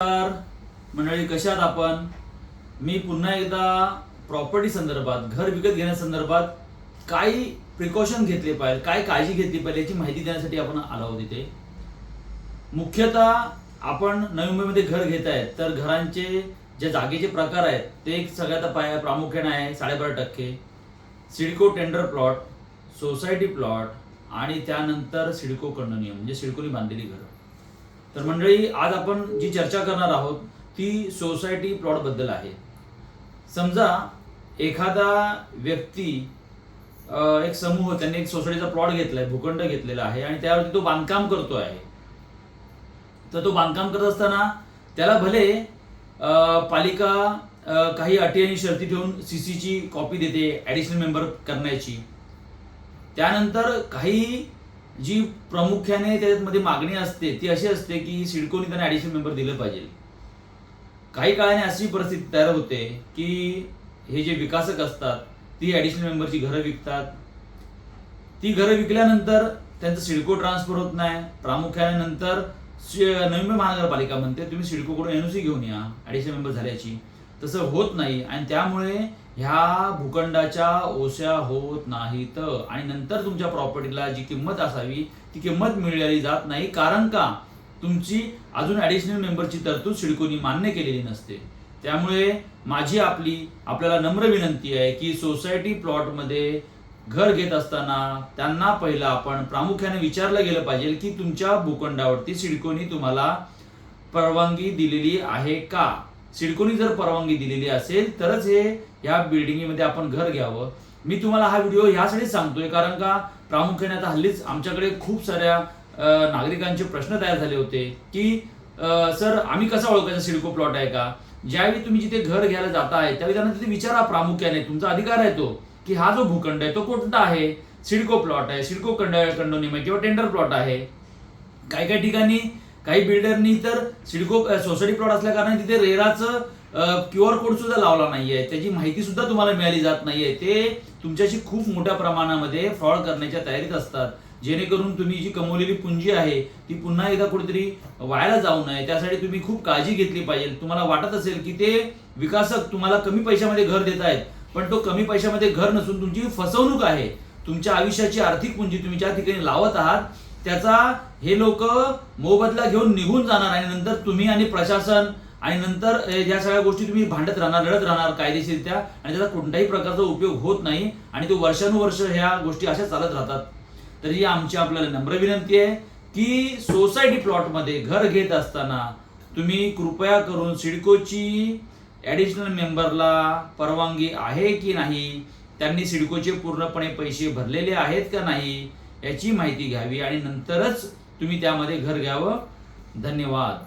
नमस्कार. मंडळी कशात आपण? मी पुन्हा एकदा प्रॉपर्टी संदर्भात घर विकत घेण्यासंदर्भात काही प्रिकॉशन घेतले पाहिजे काय काळजी घेतली पाहिजे याची माहिती देण्यासाठी आपण आलो आहोत इथे. मुख्यतः आपण नवी मुंबईमध्ये घर घेत आहेत तर घरांचे जे जागेचे प्रकार आहेत ते एक सगळ्यात पाय प्रामुख्याने आहे साडेबारा टक्के. CIDCO tender plot society plot आणि त्यानंतर सिडको कंडोनियम म्हणजे सिडकोनी बांधलेली घरं. तर मंडळी आज आपण जी चर्चा करणार आहोत ती सोसायटी प्लॉटबद्दल आहे. समजा एखादा व्यक्ती एक समूह त्यांनी एक सोसायटीचा प्लॉट घेतलाय भूखंड घेतलेला आहे आणि त्यावरती तो बांधकाम करतो आहे तर तो बांधकाम करत असताना त्याला भले पालिका काही अटी आणि शर्ती ठेवून सीसीची कॉपी देते ॲडिशनल मेंबर करण्याची. त्यानंतर काही जी प्रामुख्याने त्याच्यामध्ये मागणी असते ती अशी असते की सिडकोनी त्यांना ॲडिशनल मेंबर दिलं पाहिजे. काही काळाने अशी परिस्थिती तयार होते की हे जे विकासक असतात ती ॲडिशनल मेंबरची घरं विकतात. ती घरं विकल्यानंतर त्यांचं सिडको ट्रान्सफर होत नाही. प्रामुख्याने नंतर नवी मुंबई महानगरपालिका म्हणते तुम्ही सिडकोकडून एनओसी घेऊन या ॲडिशनल मेंबर झाल्याची. तसं होत नाही आणि त्यामुळे ह्या भूखंडाच्या ओश्या होत नाहीत. आणि नंतर तुमच्या प्रॉपर्टीला जी किंमत असावी ती किंमत मिळाली जात नाही. कारण का? तुमची अजून ॲडिशनल मेंबरची तरतूद सिडकोनी मान्य केलेली नसते. त्यामुळे माझी आपली आपल्याला नम्र विनंती आहे की सोसायटी प्लॉटमध्ये घर घेत असताना त्यांना पहिलं आपण प्रामुख्याने विचारलं गेलं पाहिजे की तुमच्या भूखंडावरती सिडकोनी तुम्हाला परवानगी दिलेली आहे का? सिडकोनी जर परवानगी दिलेली असेल तरच हे या बिल्डिंगमध्ये आपण घर घ्यावं. मी तुम्हाला हा व्हिडिओ ह्यासाठी सांगतोय कारण का प्रामुख्याने आता हल्लीच आमच्याकडे खूप साऱ्या नागरिकांचे प्रश्न तयार झाले होते की सर आम्ही कसा ओळखायचा सिडको प्लॉट आहे का? ज्यावेळी तुम्ही जिथे घर घ्यायला जाताय त्यावेळी त्यांना तिथे विचारा प्रामुख्याने. तुमचा अधिकार आहे तो की हा जो भूखंड आहे तो कोणता आहे? सिडको प्लॉट आहे सिडको कंड कंडोनियम आहे किंवा टेंडर प्लॉट आहे. काही काही ठिकाणी काही बिल्डरनी तर सिडको सोसायटी प्लॉट असल्या कारणाने तिथे रेराचं क्यू आर कोड सुद्धा लावला नाहीये. त्याची माहिती सुद्धा तुम्हाला मिळाली जात नाहीये. ते तुमच्याशी खूप मोठ्या प्रमाणामध्ये फ्रॉड करण्याच्या तयारीत असतात. जेणेकरून तुम्ही जी कमवलेली पुंजी आहे ती पुन्हा एकदा कुठेतरी वायाला जाऊ नये. त्यासाठी तुम्ही खूप काळजी घेतली पाहिजे. तुम्हाला वाटत असेल की ते विकासक तुम्हाला कमी पैशामध्ये घर देत आहेत पण तो कमी पैशामध्ये घर नसून तुमची फसवणूक आहे. तुमच्या आयुष्याची आर्थिक पुंजी तुम्ही ज्या ठिकाणी लावत आहात त्याचा हे लोक मोबदला घेऊन निघून जाणार आणि नंतर तुम्ही आणि प्रशासन आणि नंतर या सगळ्या गोष्टी तुम्ही भांडत राहणार लढत राहणार कायदेशीरित्या आणि त्याचा कोणत्याही प्रकारचा उपयोग होत नाही आणि तो वर्षानुवर्ष ह्या गोष्टी अशा चालत राहतात. तर ही आमची आपल्याला नम्र विनंती आहे की सोसायटी प्लॉटमध्ये घर घेत असताना तुम्ही कृपया करून सिडकोची ॲडिशनल मेंबरला परवानगी आहे की नाही? त्यांनी सिडकोचे पूर्णपणे पैसे भरलेले आहेत का नाही? याची माहिती घ्यावी आणि नंतरच तुम्ही त्यामध्ये घर घ्यावं. धन्यवाद.